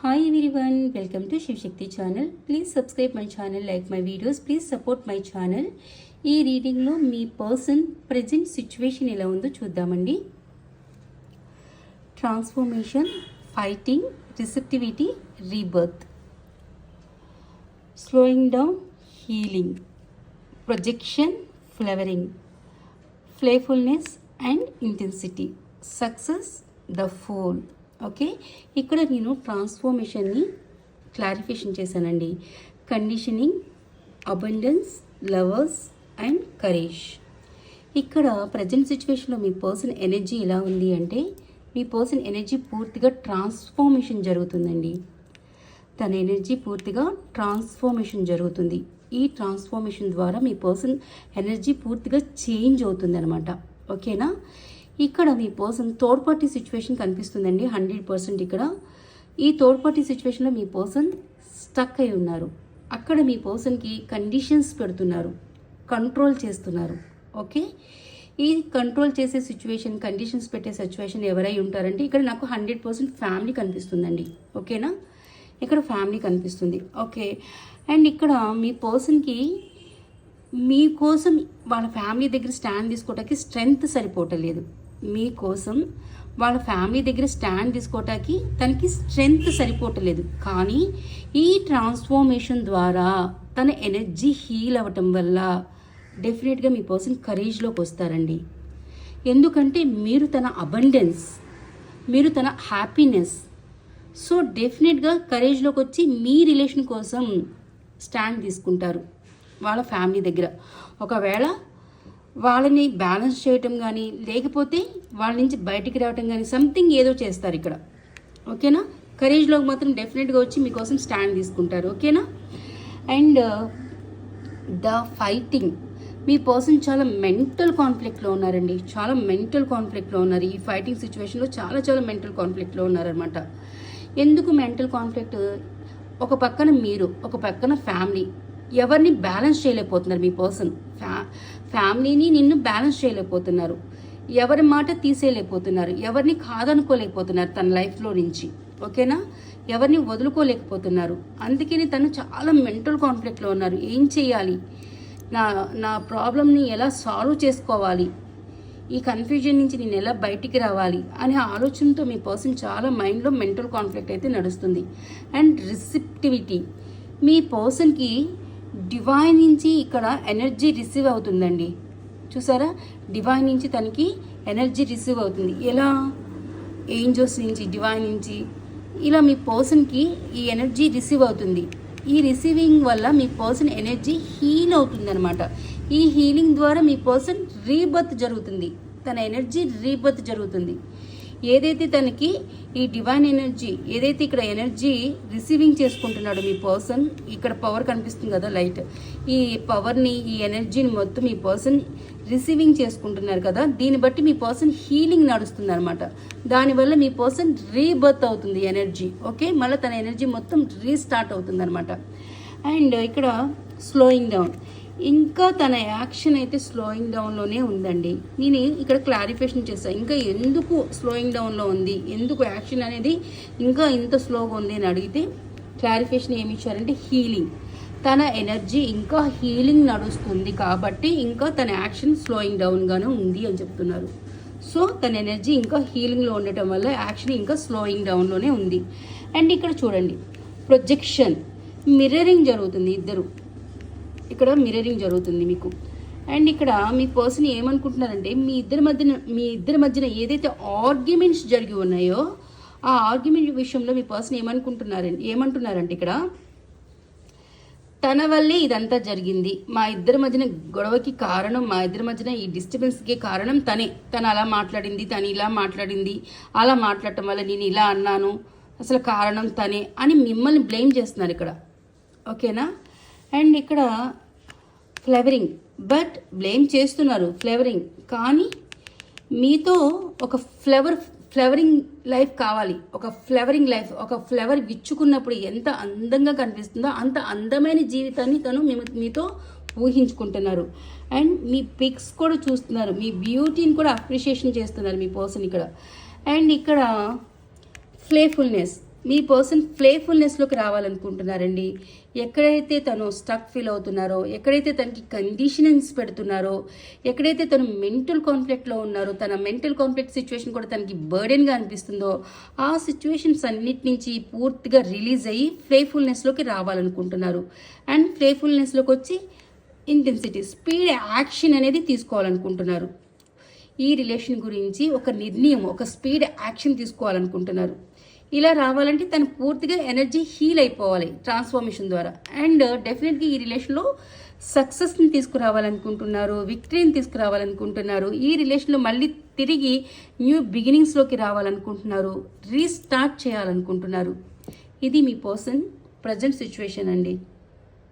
Hi everyone welcome to Shivashakti channel please subscribe my channel like my videos please support my channel ఈ రీడింగ్లో మీ person present situation ఎలా ఉందో చూద్దామండి. Transformation fighting receptivity rebirth slowing down healing projection flowering playfulness and intensity success the fool okay? ఇక్కడ నేను ట్రాన్స్ఫర్మేషన్ని clarification చేశానండి. Conditioning abundance lovers and courage. ఇక్కడ ప్రజెంట్ సిచ్యువేషన్లో మీ పర్సన్ ఎనర్జీ ఎలా ఉంది అంటే మీ పర్సన్ ఎనర్జీ పూర్తిగా ట్రాన్స్ఫర్మేషన్ జరుగుతుందండి. తన ఎనర్జీ పూర్తిగా ట్రాన్స్ఫర్మేషన్ జరుగుతుంది. ఈ ట్రాన్స్ఫర్మేషన్ ద్వారా మీ పర్సన్ ఎనర్జీ పూర్తిగా చేంజ్ అవుతుంది అనమాట ఓకేనా? ఇక్కడ మీ పర్సన్ థర్డ్ పార్టీ సిచ్యువేషన్ కనిపిస్తుందండి హండ్రెడ్ పర్సెంట్ ఇక్కడ. ఈ థర్డ్ పార్టీ సిచ్యువేషన్లో మీ పర్సన్ స్టక్ అయి ఉన్నారు. అక్కడ మీ పర్సన్కి కండిషన్స్ పెడుతున్నారు. కంట్రోల్ చేస్తున్నారు. ఓకే ఈ కంట్రోల్ చేసే సిచ్యువేషన్ కండిషన్స్ పెట్టే సిచ్యువేషన్ ఎవరై ఉంటారంటే ఇక్కడ నాకు హండ్రెడ్ పర్సెంట్ ఫ్యామిలీ కనిపిస్తుందండి. ఓకేనా ఇక్కడ ఫ్యామిలీ కనిపిస్తుంది. ఓకే అండ్ ఇక్కడ మీ పర్సన్కి మీకోసం వాళ్ళ ఫ్యామిలీ దగ్గర స్టాండ్ తీసుకోవటానికి స్ట్రెంగ్త్ సరిపోవటలేదు మీకోసం వాళ్ళ ఫ్యామిలీ దగ్గర స్టాండ్ తీసుకోవటానికి తనకి స్ట్రెంగ్త్ సరిపోవటలేదు. కానీ ఈ ట్రాన్స్ఫార్మేషన్ ద్వారా తన ఎనర్జీ హీల్ అవ్వటం వల్ల డెఫినెట్గా మీ పర్సన్ కరేజ్లోకి వస్తారండి. ఎందుకంటే మీరు తన అబండెన్స్ మీరు తన హ్యాపీనెస్ సో డెఫినెట్గా కరేజ్లోకి వచ్చి మీ రిలేషన్ కోసం స్టాండ్ తీసుకుంటారు వాళ్ళ ఫ్యామిలీ దగ్గర. ఒకవేళ వాళ్ళని బ్యాలెన్స్ చేయటం కానీ లేకపోతే వాళ్ళ నుంచి బయటికి రావటం కానీ సంథింగ్ ఏదో చేస్తారు ఇక్కడ. ఓకేనా? కరేజ్లోకి మాత్రం డెఫినెట్గా వచ్చి మీకోసం స్టాండ్ తీసుకుంటారు. ఓకేనా? అండ్ ద ఫైటింగ్ మీ పర్సన్ చాలా మెంటల్ కాన్ఫ్లిక్ట్లో ఉన్నారండి. చాలా మెంటల్ కాన్ఫ్లిక్ట్లో ఉన్నారు. ఈ ఫైటింగ్ సిచ్యువేషన్లో చాలా చాలా మెంటల్ కాన్ఫ్లిక్ట్లో ఉన్నారనమాట ఎందుకు మెంటల్ కాన్ఫ్లిక్ట్ ఒక పక్కన మీరు ఒక పక్కన ఫ్యామిలీ ఎవరిని బ్యాలెన్స్ చేయలేకపోతున్నారు మీ పర్సన్ ఫ్యా ఫ్యామిలీని నిన్ను బ్యాలెన్స్ చేయలేకపోతున్నారు. ఎవరి మాట తీసేయలేకపోతున్నారు. ఎవరిని కాదనుకోలేకపోతున్నారు తన లైఫ్లో నుంచి. ఓకేనా? ఎవరిని వదులుకోలేకపోతున్నారు. అందుకని తను చాలా మెంటల్ కాన్ఫ్లిక్ట్లో ఉన్నారు. ఏం చేయాలి? నా నా ప్రాబ్లమ్ని ఎలా సాల్వ్ చేసుకోవాలి? ఈ కన్ఫ్యూజన్ నుంచి నేను ఎలా బయటికి రావాలి? అనే ఆలోచనతో మీ పర్సన్ చాలా మైండ్లో మెంటల్ కాన్ఫ్లిక్ట్ అయితే నడుస్తుంది. And receptivity. మీ పర్సన్కి డివైన్ నుంచి ఇక్కడ ఎనర్జీ రిసీవ్ అవుతుందండి. చూసారా? డివైన్ నుంచి తనకి ఎనర్జీ రిసీవ్ అవుతుంది. ఎలా? ఏంజల్స్ నుంచి డివైన్ నుంచి. ఇలా మీ పర్సన్కి ఈ ఎనర్జీ రిసీవ్ అవుతుంది. ఈ రిసీవింగ్ వల్ల మీ పర్సన్ ఎనర్జీ హీల్ అవుతుందనమాట ఈ హీలింగ్ ద్వారా మీ పర్సన్ రీబర్త్ జరుగుతుంది. తన ఎనర్జీ రీబర్త్ జరుగుతుంది. ఏదైతే తనకి ఈ డివైన్ ఎనర్జీ ఏదైతే ఇక్కడ ఎనర్జీ రిసీవింగ్ చేసుకుంటున్నాడో మీ పర్సన్ ఇక్కడ పవర్ కనిపిస్తుంది కదా లైట్ ఈ పవర్ని ఈ ఎనర్జీని మొత్తం మీ పర్సన్ రిసీవింగ్ చేసుకుంటున్నారు కదా దీన్ని బట్టి మీ పర్సన్ హీలింగ్ నడుస్తుంది అనమాట దానివల్ల మీ పర్సన్ రీబర్త్ అవుతుంది ఎనర్జీ ఓకే మళ్ళీ తన ఎనర్జీ మొత్తం రీస్టార్ట్ అవుతుంది అనమాట అండ్ ఇక్కడ స్లోయింగ్ డౌన్ ఇంకా తన యాక్షన్ అయితే స్లోయింగ్ డౌన్లోనే ఉందండి. నేను ఇక్కడ క్లారిఫికేషన్ చేస్తాను ఇంకా ఎందుకు స్లోయింగ్ డౌన్లో ఉంది? ఎందుకు యాక్షన్ అనేది ఇంకా ఇంత స్లోగా ఉంది అని అడిగితే క్లారిఫికేషన్ ఏమి ఇచ్చారంటే హీలింగ్ తన ఎనర్జీ ఇంకా హీలింగ్ నడుస్తుంది కాబట్టి ఇంకా తన యాక్షన్ స్లోయింగ్ డౌన్గానే ఉంది అని చెప్తున్నారు. సో తన ఎనర్జీ ఇంకా హీలింగ్లో ఉండటం వల్ల యాక్షన్ ఇంకా స్లోయింగ్ డౌన్లోనే ఉంది. అండ్ ఇక్కడ చూడండి. ప్రొజెక్షన్ మిర్రరింగ్ జరుగుతుంది ఇద్దరు. ఇక్కడ మిర్రరింగ్ జరుగుతుంది మీకు. అండ్ ఇక్కడ మీ పర్సన్ ఏమనుకుంటున్నారంటే మీ ఇద్దరి మధ్యన మీ ఇద్దరి మధ్యన ఏదైతే ఆర్గ్యుమెంట్స్ జరిగి ఉన్నాయో ఆ ఆర్గ్యుమెంట్ విషయంలో మీ పర్సన్ ఏమనుకుంటున్నారండి ఏమంటున్నారంటే ఇక్కడ తన వల్లే ఇదంతా జరిగింది. మా ఇద్దరి మధ్యన గొడవకి కారణం మా ఇద్దరి మధ్యన ఈ డిస్టర్బెన్స్కి కారణం తనే. తను అలా మాట్లాడింది తను ఇలా మాట్లాడింది. అలా మాట్లాడటం వల్ల నేను ఇలా అన్నాను. అసలు కారణం తనే అని మిమ్మల్ని బ్లేమ్ చేస్తున్నారు ఇక్కడ. ఓకేనా అండ్ ఇక్కడ ఫ్లేవరింగ్. బట్ బ్లేమ్ చేస్తున్నారు ఫ్లేవరింగ్. కానీ మీతో ఒక ఫ్లేవర్ ఫ్లేవరింగ్ లైఫ్ కావాలి. ఒక ఫ్లేవరింగ్ లైఫ్ ఒక ఫ్లేవర్ విచ్చుకున్నప్పుడు ఎంత అందంగా కనిపిస్తుందో అంత అందమైన జీవితాన్ని తను మేము మీతో ఊహించుకుంటున్నారు. అండ్ మీ పిక్స్ కూడా చూస్తున్నారు. మీ బ్యూటీని కూడా అప్రిషియేషన్ చేస్తున్నారు మీ పర్సన్ ఇక్కడ. అండ్ ఇక్కడ ప్లేఫుల్నెస్ మీ పర్సన్ ప్లేఫుల్నెస్లోకి రావాలనుకుంటున్నారండి. ఎక్కడైతే తను స్టక్ ఫీల్ అవుతున్నారో ఎక్కడైతే తనకి కండిషనింగ్స్ పెడుతున్నారో ఎక్కడైతే తను మెంటల్ కాన్ఫ్లిక్ట్లో ఉన్నారో తన మెంటల్ కాన్ఫ్లిక్ట్ సిచ్యువేషన్ కూడా తనకి బర్డెన్గా అనిపిస్తుందో ఆ సిచ్యువేషన్స్ అన్నిటి నుంచి పూర్తిగా రిలీజ్ అయ్యి ప్లేఫుల్నెస్లోకి రావాలనుకుంటున్నారు. అండ్ ప్లేఫుల్నెస్లోకి వచ్చి ఇంటెన్సిటీ స్పీడ్ యాక్షన్ అనేది తీసుకోవాలనుకుంటున్నారు. ఈ రిలేషన్ గురించి ఒక నిర్ణయం ఒక స్పీడ్ యాక్షన్ తీసుకోవాలనుకుంటున్నారు. ఇలా రావాలంటే తను పూర్తిగా ఎనర్జీ హీల్ అయిపోవాలి ట్రాన్స్ఫర్మేషన్ ద్వారా. అండ్ డెఫినెట్గా ఈ రిలేషన్లో సక్సెస్ని తీసుకురావాలనుకుంటున్నారు విక్టరీని తీసుకురావాలనుకుంటున్నారు. ఈ రిలేషన్లో మళ్ళీ తిరిగి న్యూ బిగినింగ్స్లోకి రావాలనుకుంటున్నారు రీస్టార్ట్ చేయాలనుకుంటున్నారు. ఇది మీ పర్సన్ ప్రజెంట్ సిచ్యువేషన్ అండి.